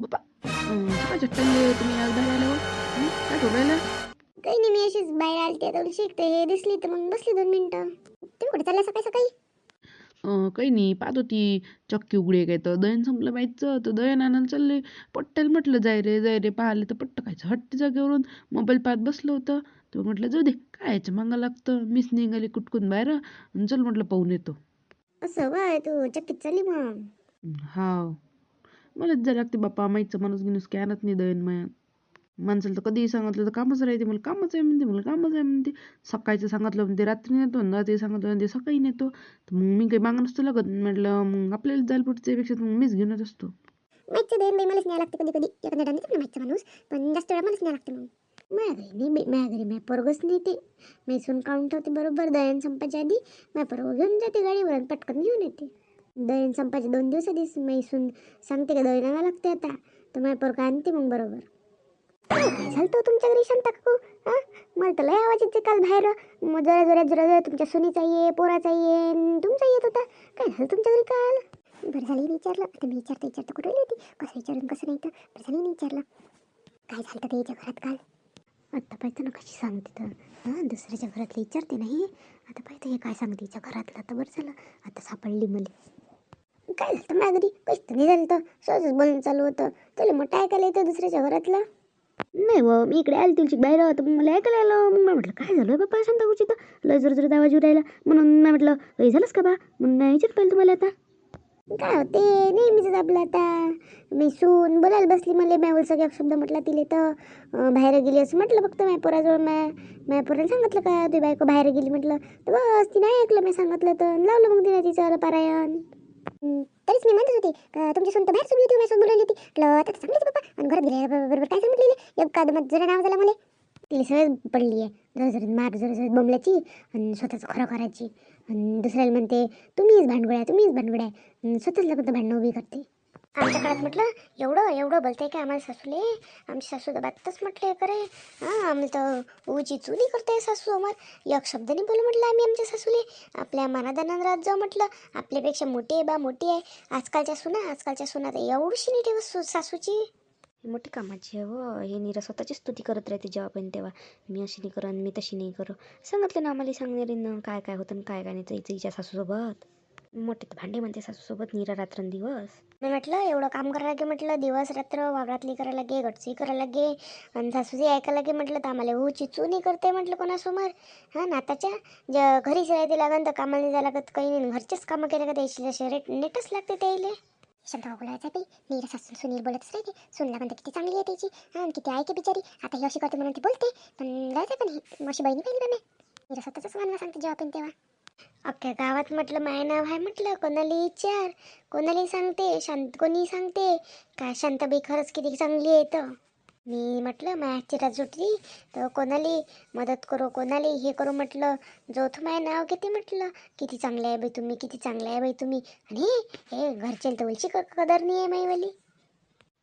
बापा अं, सकाळच्या टाइमले तुम्ही आज बाहेर आल्यावर? काय राहिला काही नाही मी अशीच बाहेर आलते थोडीशी ते हे दिसली तर मग बसली दोन मिनिटं तुम्ही कुठे चालला सकाळी सकाळी काही नाही पाहत होती चक्की उघडे काय तर दहीन संपलं माहीतचं तर दहीन आणायला चालले पट्ट्याला म्हटलं जाय रे जाय रे पाहिले तर पट्ट खायचं हट्टी जागेवरून मोबाईल पाहत बसलं होतं तर म्हटलं जाऊ दे काय मागं लागतं मीच निघाली कुटकून बाहेर चल म्हटलं पाहून येतो असं तू चक्कीत चालली मग हा मलाच जायला लागते बाप्पा माहीतचं माणूस गिनूस काय आणत नाही दहीन माया माणसाला तर कधीही सांगितलं तर कामच राहते मला कामच आहे म्हणते मला कामच आहे म्हणते. सकाळचं सांगितलं म्हणते रात्री नेतो आणि रात्री सांगितलं म्हणते सकाळी नेतो. तर मग मी काही मागं नसतो लागत म्हटलं मग आपल्याला जायला पुढच्या पेक्षा मग मीच घेऊनच असतो. माहिती देईन बाई मलाच न्याय लागते कधी कधी. एखाद्या डाने ना माणूस पण जास्त वेळा मलाच न्याय लागते मग. माझ्या घरी नाही बाई माझ्या घरी माझ्या पोरगच नाही ते. मी सून काढून ठेवते बरोबर दयन संपायच्या आधी. माझ्या पोरग घेऊन जाते गाडीवर आणि पटकन घेऊन येते. दयन संपायचे दोन दिवस आधीच मी सून सांगते का दही आणावं लागते आता. तर माझ्या पोरग आणते मग बरोबर. काय झालं तो तुमच्या घरी शांत काकू? हा? मला तर लय आवाज येते काल बाहेर. मग जरा जरा जरा जरा तुमच्या सुनीचा ये पोराचा ये आणि तुमचा येत होता. काय झालं तुमच्या घरी काल? बरं झालं विचारलं. आता मी विचारता विचारता कुठे गेली होती? कसं विचारून कसं नाही तर? बरं झालं विचारलं. काय झालं तर याच्या घरात काल? आता पाहिजे ना कशी सांगते तर? हां? दुसऱ्याच्या घरातलं विचारते नाही आता पाहिजे हे काय सांगते हिच्या घरातलं आता बरं झालं. आता सापडली मला. काय झालं माझ्या घरी काहीच तर नाही झालं तर. सहजच बोलणं चालू होतं. तुला मोठं ऐकायला येतं दुसऱ्याच्या घरातलं. नाही व मी इकडे आली तुलची बाहेर तर मग मला ऐकायला आलं. मग मी म्हटलं काय झालं बाप्पा शांत गुची तर लय जोर जोरात आवाज येऊ राहिला. म्हणून मी म्हटलं काही झालंच का बा? म्हणून नाही विचार पाहिलं तुम्हाला आता. काय होते? नेहमीच आपलं आता. मी सून बोलायला बसली मला मॅ सगळ्या शब्द म्हटला तिले तर. अं, बाहेर गेली असं म्हटलं फक्त माझ्या पोराजवळ. मॅ माझ्या पोराने सांगितलं का? तुझी बायको बाहेर गेली म्हटलं. तर बस तिने ऐकलं मी सांगितलं तर. लावलं मग तिने तिचं पारायण. हं, तरीच मी म्हणत होती तुमची सून तर बाहेर सुटली होती माझ्यासोबत बोलायली होती. म्हटलं आता तर चांगलीच आणि घरात गेल्या बरोबर काय सांगितलेलं एक कादमात जरा नाव झाला मला. तिला सवय पडली आहे जरा जरा मार जरा जरा बोंबल्याची आणि स्वतःच खरं करायची. आणि दुसऱ्याला म्हणते तुम्हीच भांडगुळ्या तुम्हीच भांडगुळ्या. स्वतःच फक्त भांडणं उभी करते. आमच्या काळात म्हटलं एवढं एवढं बोलते का आम्हाला सासूले? आमची सासू तर बातच म्हटले करे हां आम्हाला तर उची चुली करते सासू समोर एक शब्दाने बोलू म्हटलं आम्ही आमच्या सासूले. आपल्या मनादानात राहत जाऊ म्हटलं. आपल्यापेक्षा मोठी आहे बा मोठी आहे. आजकालच्या सुना आजकालच्या सुना तर एवढीशी नाही ठेव सासूची. मोठी कामाची आहे व हे निरा स्वतःची स्तुती करत राहते जेव्हा पण तेव्हा. मी अशी नाही करन मी तशी नाही करू सांगितलं ना आम्हाला सांगणारीनं काय काय होतं काय काय नाही जायचं हिच्या सासूसोबत. मोठे तर भांडे म्हणते सासूसोबत नीरा रात्रंदिवस. मी म्हटलं एवढं काम करायला लागे म्हटलं दिवस रात्र वावरातली करायला लागे गटची करायला लागे आणि सासूची ऐकायला लागे म्हटलं तर आम्हाला हो चिचूनी करते म्हटलं कोणासमोर. हां नाताच्या? ज घरीच राहते लागन तर कामाला नाही जायला लागत काही नाही. घरचेच कामं केले का द्यायची जसे रेट नेटच लागते त्याईले शब्द बोलायचा बाई नीरा सासू सुनील बोलतच राहते सुनला म्हणते किती चांगली आहे त्याची. हां किती ऐके बिचारी. आता ही अशी करते म्हणून ती बोलते. पण जायचं पण ही अशी बहिणी पाहिली का मी नीरा स्वतःच म्हणणं सांगते जेव्हा पण तेव्हा. अख्ख्या गावात म्हटलं माय नाव आहे म्हटलं कोणाला विचार? कोणाला सांगते? शांत कोणी सांगते? काय शांताबाई खरंच किती चांगली आहे तर मी म्हटलं माया चिरात सुटली तर कोणाला मदत करू कोणाला हे करू म्हटलं? जोथ माय नाव घेते म्हटलं किती चांगलं आहे बाई तुम्ही किती चांगलं आहे बाई तुम्ही. आणि हे घरचे तर वलची कदर नाही आहे माईवाली.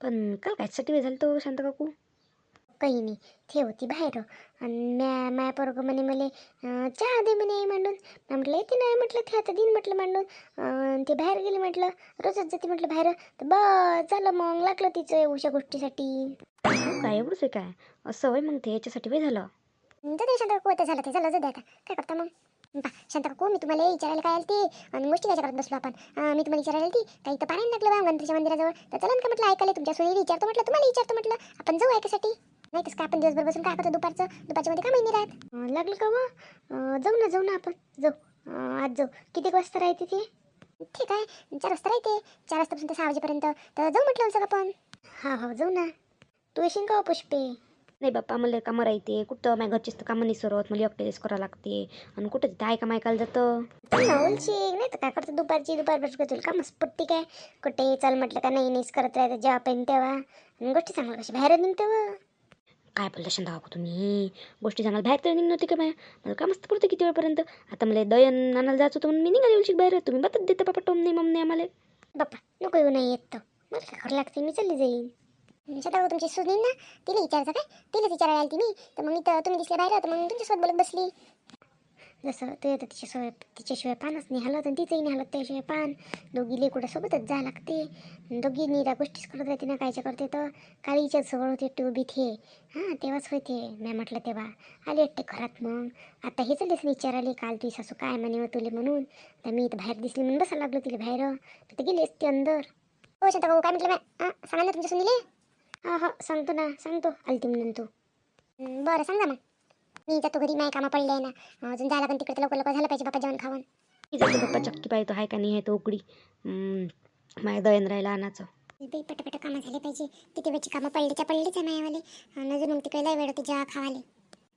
पण का कायसाठी वेळ झालं तो शांत काकू? काही नाही ते होती बाहेर. आणि म्या माया पोरग म्हणे मला चहा दे म्हणे मांडून म्हटलं येते नाही म्हटलं ते आता दिन म्हटलं मांडून अं, ते बाहेर गेले म्हटलं रोजच जाते म्हटलं बाहेर. तर बस झालं मग लागलं तिचं उशा गोष्टीसाठी. हो काय एवढंच आहे काय असं होय मग ते याच्यासाठी वेळ झालं. तर ते शांत काकू ते झालं ते झालं जाऊ आता. काय करता मग? पा शांत काकू मी तुम्हाला? विचारायला काय आलती आणि गोष्टी काय करत बसलो आपण. अं, मी तुम्हाला विचारायला आलती काही तर पाणी लागलं बा गणपतीच्या मंदिराजवळ. तर चला ना का म्हटलं ऐकायला तुमच्या सोयी विचारतो म्हटलं तुम्हाला विचारतो म्हटलं. आपण जाऊ ऐकासाठी नाही तसं काय आपण दिवसभर बसून काय करतो? दुपारचं? दुपारच्या मध्ये काय महिने राहत? लागलं का व जाऊ ना जाऊ ना आपण. जाऊ. आज जाऊ. किती वाजता राहते ते? ठीक आहे. चार वाजता राहते. चार वाजतापासून ते सहा वाजेपर्यंत. तर जाऊ म्हटलं सगळं आपण हा हो जाऊ ना. तू येशील का पुष्पे नाही बाप्पा मला कामं राहते. कुठं माझ्या घरचीच तर कामं नाही सरत. मला एकटेच करावं लागते. आणि कुठं तिथे ऐका मायकाला जातं? नाही तर काय करतो? दुपारची दुपार भेट तुला का मस्त पट्टी काय? कुठे चल म्हटलं का नाही नाहीच करत राहते. जेव्हा पेन तेव्हा. आणि गोष्टी चांगल्या कशी? बाहेर निघते काय बोलला शांत काकू तुम्ही? गोष्टी सांगाल बाहेर तर निघणार का माया मला का मस्त पुरतं किती वेळपर्यंत? आता मला दयन आणायला जायचं होतं म्हणून मी निघाली उलशी बाहेर. तुम्ही बतच देता पापा टोम नाही मम्मी आम्हाला. बाप्पा नको येऊ नाही येत मला काय खरं लागते मी चालली जाईन. सदा तुमची सुनील ना. तिला विचारायचं काय? तिलाच विचारायला आली मी. तर मग इथं तुम्ही दिसल्या बाहेर तर मग तुमच्यासोबत बोलत बसली. जसं ते तर तिच्याशिवाय तिच्याशिवाय पानच नाही. हलत आणि तिचंही नाही हलत त्याशिवाय पान. दोघी कुठं सोबतच जा लागते. दोघींनी त्या गोष्टीच करत राहते ना कायच्या करते तर काळीच्याच जवळ होते एकटी उभी थे हां तेव्हाच होते. मी म्हटलं तेव्हा आले ते घरात मग. आता हे चाललेच विचाराले काल तुझी सासू काय म्हणे हो तुले म्हणून. तर मी इथं बाहेर दिसली म्हणून बसायला लागलो तिला बाहेर. तर गेली असते अंदर. हो शांता भाऊ काय म्हटलं मॅ सांगा ना तुमच्या सुनीले. हां हो सांगतो ना सांगतो आलती म्हणून तू. बरं सांगा मग मी जातो घरी माय कामा पडले आहे ना. अजून जायला पण तिकडे लवकर लवकर झालं पाहिजे बाबा जेवण खावण जाते पप्पा चक्की पाहतो हाय का नाही आहे तो उकडी. माझ्या दयन राहिला आणाचं बी पटापट कामं झाले पाहिजे. किती वेळची कामं पडलीच्या पडलीच आहे मायावाले. अजून मग तिकडे लय वेळ होती जेव्हा खावाले.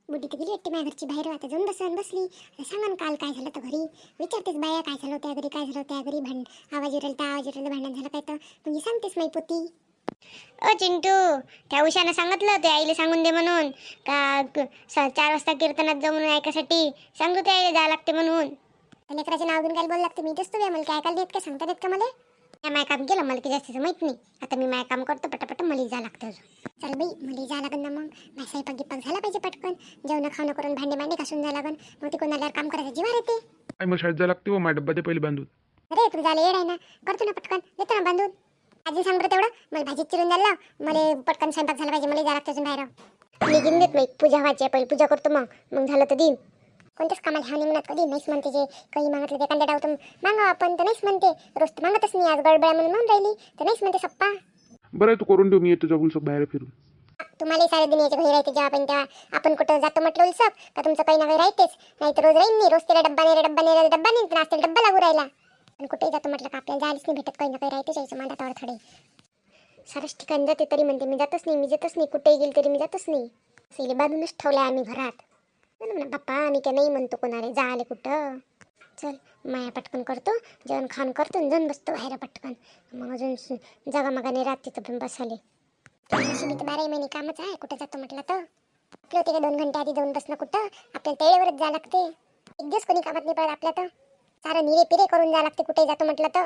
बुड्डी तर गेली एकटी माझ्या घरची बाहेर आता जाऊन बसन बसली. सांगा ना काल काय झालं तर घरी. विचारतेच बाया काय झालं त्या घरी काय झालं त्या घरी. भांड आवाज त्या आवाज येईल भांडण झालं काय तर. म्हणजे सांगतेस माई पोती. अ चिंटू त्या उषानं सांगितलं ते आईला सांगून दे म्हणून. का क- स- चार वाजता कीर्तनात जाऊ म्हणून ऐकासाठी. सांगतो त्या आईला जावं लागते म्हणून. त्या लेकराचे नाव घेऊन काय बोल लागते मी तुझ्या मला काय ऐकायला देत का सांगता देत का मला? या माय काम केलं मला की जास्तीचं माहीत नाही. आता मी माय काम करतो पटापट मला जा लागतं अजून. चल बाई मला जा लागन ना मग. माझा स्वयंपाक गिपाक झाला पाहिजे पटकन. जेवण खाणं करून भांडे भांडे घासून जा लागन. मग ते कोणाला काम करायचं जीवार येते. काय मग शाळेत जायला लागते हो माझ्या डब्बा ते पहिले बांधून. अरे तुला झालं येड आहे ना. करतो ना पटकन. देतो ना बांधून. आजी सांग बरं तेवढं? मला भाजी चिरून द्यायला मला पटकन स्वयंपाक झाला पाहिजे मला जा लागतं अजून बाहेर मी घेऊन देत नाही. पूजा व्हायची आहे पहिले पूजा करतो मग. मग झालं तर दिन कोणत्याच कामाला ह्या म्हणत कधी? नाहीच म्हणते जे. काही मागितलं ते कांदा डावतं मागा आपण तर नाहीच म्हणते. रोज तर मागतच नाही. आज गडबड्या म्हणून म्हणून राहिली. तर नाहीच म्हणते सप्पा. बरं आहे तू करून देऊ. मी येतो जाऊ उलसक बाहेर फिरून. तुम्हाला सारे दुनियाचे घरी राहते जेव्हा आपण तेव्हा. आपण कुठं जातो म्हटलं उलसक का तुमचं काही ना काही राहतेच. नाही तर रोज राहीन नाही रोज तिला डब्बा नाही डब्बा नाही डब्बा नाही. तर आज तिला डब्बा लागू राहिला. पण कुठेही जातो म्हटलं का आपल्याला जायलाच नाही भेटत काही ना काही राहतेच यायचं माझ्या थोडे सारंच ठिकाणी जाते तरी म्हणते मी जातच नाही मी जातच नाही कुठेही गेली तरी मी जातच नाही. सिले बांधूनच ठेवलं आम्ही घरात. म्हणा बाप्पा आम्ही काय नाही म्हणतो कोणाला जायला कुठं. चल माया पटकन करतो जेवण खाण करतो आणि जाऊन बसतो बाहेर पटकन. मग अजून स- जगामगाने तर पण बसले अशी मी तर बाराही महिने कामच आहे कुठं जातो म्हटलं तर? आपलं होते का दोन घंटे आधी जाऊन बसणं कुठं? आपल्याला तेळेवरच जावं लागते. एक दिवस कोणी कामात नाही पडत आपल्या तर. सारं निरे पिरे करून जावं लागते कुठे जातो म्हटलं तर.